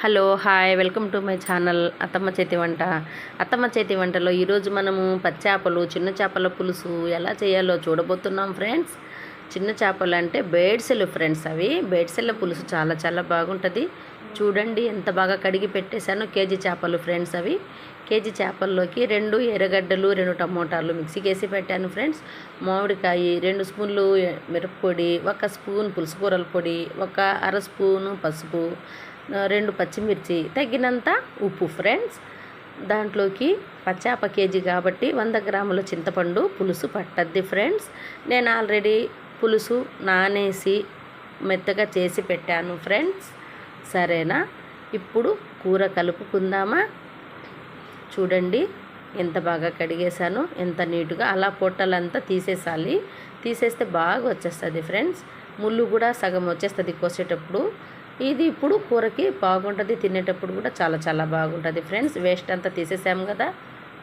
Hello hi welcome to my channel అత్తమ్మ చేతి వంట. అత్తమ్మ చేతి వంటలో ఈరోజు మనము పచ్చేపలు చిన్న చేపల పులుసు ఎలా చేయాలో చూడబోతున్నాం ఫ్రెండ్స్. చిన్న చేపలు అంటే బేడ్సెలు ఫ్రెండ్స్ అవి. బేడ్సెల పులుసు చాలా చాలా బాగుంటుంది. చూడండి ఎంత బాగా కడిగి పెట్టేశానో కేజీ చేపలు ఫ్రెండ్స్ అవి. కేజీ చేపల్లోకి రెండు ఎర్రగడ్డలు రెండు టమోటాలు మిక్సీకి వేసి పెట్టాను ఫ్రెండ్స్. మామిడికాయ రెండు స్పూన్లు మిరప్పొడి ఒక స్పూన్ పులుసు కూరల పొడి ఒక అర స్పూను పసుపు రెండు పచ్చిమిర్చి తగినంత ఉప్పు ఫ్రెండ్స్. దాంట్లోకి పచ్చాప కేజీ కాబట్టి వంద గ్రాముల చింతపండు పులుసు పట్టద్ది ఫ్రెండ్స్. నేను ఆల్రెడీ పులుసు నానేసి మెత్తగా చేసి పెట్టాను ఫ్రెండ్స్. సరేనా? ఇప్పుడు కూర కలుపుకుందామా? చూడండి ఎంత బాగా కడిగేశాను ఎంత నీట్గా. అలా పొట్టలంతా తీసేసాలి. తీసేస్తే బాగా వచ్చేస్తుంది ఫ్రెండ్స్. ముళ్ళు కూడా సగం వచ్చేస్తుంది కోసేటప్పుడు. ఇది ఇప్పుడు కూరకి బాగుంటుంది తినేటప్పుడు కూడా చాలా చాలా బాగుంటుంది ఫ్రెండ్స్. వేస్ట్ అంతా తీసేసాము కదా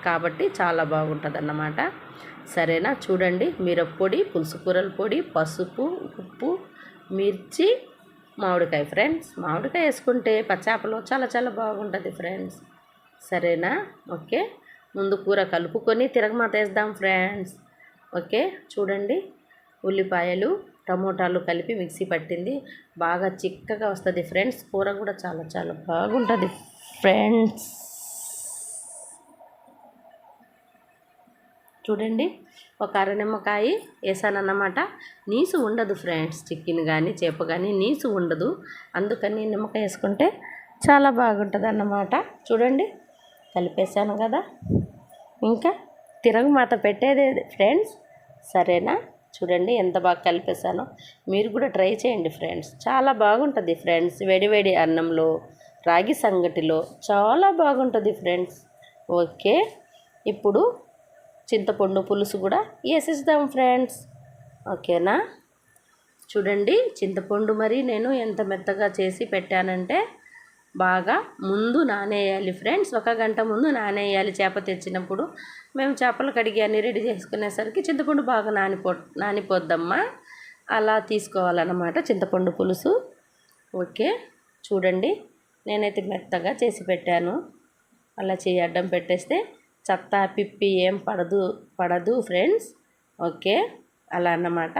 కాబట్టి చాలా బాగుంటుంది అన్నమాట సరేనా? చూడండి మిరప్పొడి పులుసు కూరల పొడి పసుపు ఉప్పు మిర్చి మామిడికాయ ఫ్రెండ్స్. మామిడికాయ వేసుకుంటే పచ్చాపలో చాలా చాలా బాగుంటుంది ఫ్రెండ్స్. సరేనా? ఓకే. ముందు కూర కలుపుకొని తిరగమాత వేద్దాం ఫ్రెండ్స్. ఓకే చూడండి. ఉల్లిపాయలు టమోటాలు కలిపి మిక్సీ పట్టింది. బాగా చిక్కగా వస్తుంది ఫ్రెండ్స్. కూర కూడా చాలా చాలా బాగుంటుంది ఫ్రెండ్స్. చూడండి ఒక అర నిమ్మకాయ వేసానన్నమాట. నీసు ఉండదు ఫ్రెండ్స్ చికెన్ కానీ చేప కానీ నీసు ఉండదు. అందుకని నిమ్మకాయ వేసుకుంటే చాలా బాగుంటుంది అన్నమాట చూడండి కలిపేసాను కదా. ఇంకా తిరగమాత పెట్టేదే ఫ్రెండ్స్ సరేనా? చూడండి ఎంత బాగా కలిపేసానో మీరు కూడా ట్రై చేయండి ఫ్రెండ్స్. చాలా బాగుంటుంది ఫ్రెండ్స్. వేడివేడి అన్నంలో రాగి సంగటిలో చాలా బాగుంటుంది ఫ్రెండ్స్. ఓకే. ఇప్పుడు చింతపండు పులుసు కూడా వేసేద్దాం ఫ్రెండ్స్. ఓకేనా? చూడండి చింతపండు మరి నేను ఎంత మెత్తగా చేసి పెట్టానంటే బాగా ముందు నానేయాలి ఫ్రెండ్స్. ఒక గంట ముందు నానేయాలి చేప తెచ్చినప్పుడు. మేము చేపలు కడిగి అన్ని రెడీ చేసుకునేసరికి చింతపండు బాగా నానిపో నానిపోద్దమ్మా. అలా తీసుకోవాలన్నమాట చింతపండు పులుసు. ఓకే చూడండి. నేనైతే మెత్తగా చేసి పెట్టాను. అలా చేయి అడ్డం పెట్టేస్తే చెత్త పిప్పి ఏం పడదు పడదు ఫ్రెండ్స్. ఓకే అలా అన్నమాట.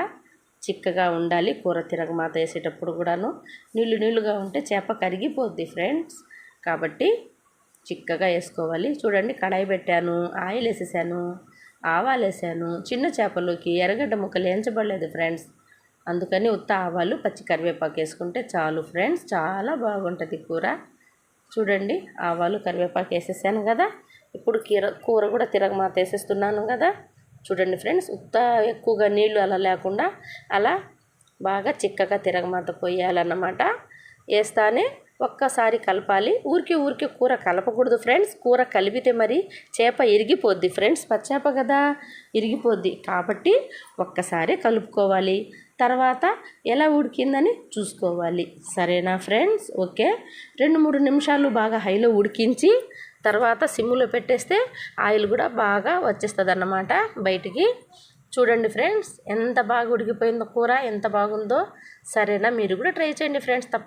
చిక్కగా ఉండాలి కూర తిరగమాత వేసేటప్పుడు కూడాను. నీళ్ళు నీళ్ళుగా ఉంటే చేప కరిగిపోద్ది ఫ్రెండ్స్. కాబట్టి చిక్కగా వేసుకోవాలి. చూడండి కడాయి పెట్టాను ఆయిల్ వేసేసాను ఆవాలు వేసాను చిన్న చేపలోకి ఎర్రగడ్డ ముక్కలు వేయించబడలేదు ఫ్రెండ్స్. అందుకని ఉత్త ఆవాలు పచ్చి కరివేపాకు వేసుకుంటే చాలు ఫ్రెండ్స్. చాలా బాగుంటుంది కూర. చూడండి ఆవాలు కరివేపాకు వేసేసాను కదా. ఇప్పుడు కీర కూర కూడా తిరగమాత వేసేస్తున్నాను కదా. చూడండి ఫ్రెండ్స్ ఉత్త ఎక్కువగా నీళ్ళు అలా లేకుండా అలా బాగా చిక్కగా తిరగమాత పోయాలన్నమాట. వేస్తానే ఒక్కసారి కలపాలి. ఊరికి ఊరికి కూర కలపకూడదు ఫ్రెండ్స్. కూర కలిపితే మరి చేప ఇరిగిపోద్ది ఫ్రెండ్స్. పచ్చేప కదా ఇరిగిపోద్ది. కాబట్టి ఒక్కసారి కలుపుకోవాలి. తర్వాత ఎలా ఉడికిందని చూసుకోవాలి. సరేనా ఫ్రెండ్స్? ఓకే. రెండు మూడు నిమిషాలు బాగా హైలో ఉడికించి తర్వాత సిమ్లో పెట్టేస్తే ఆయిల్ కూడా బాగా వచ్చేస్తుంది అన్నమాట బయటికి. చూడండి ఫ్రెండ్స్ ఎంత బాగా ఉడికిపోయిందో కూర ఎంత బాగుందో. సరేనా? మీరు కూడా ట్రై చేయండి ఫ్రెండ్స్ తప్ప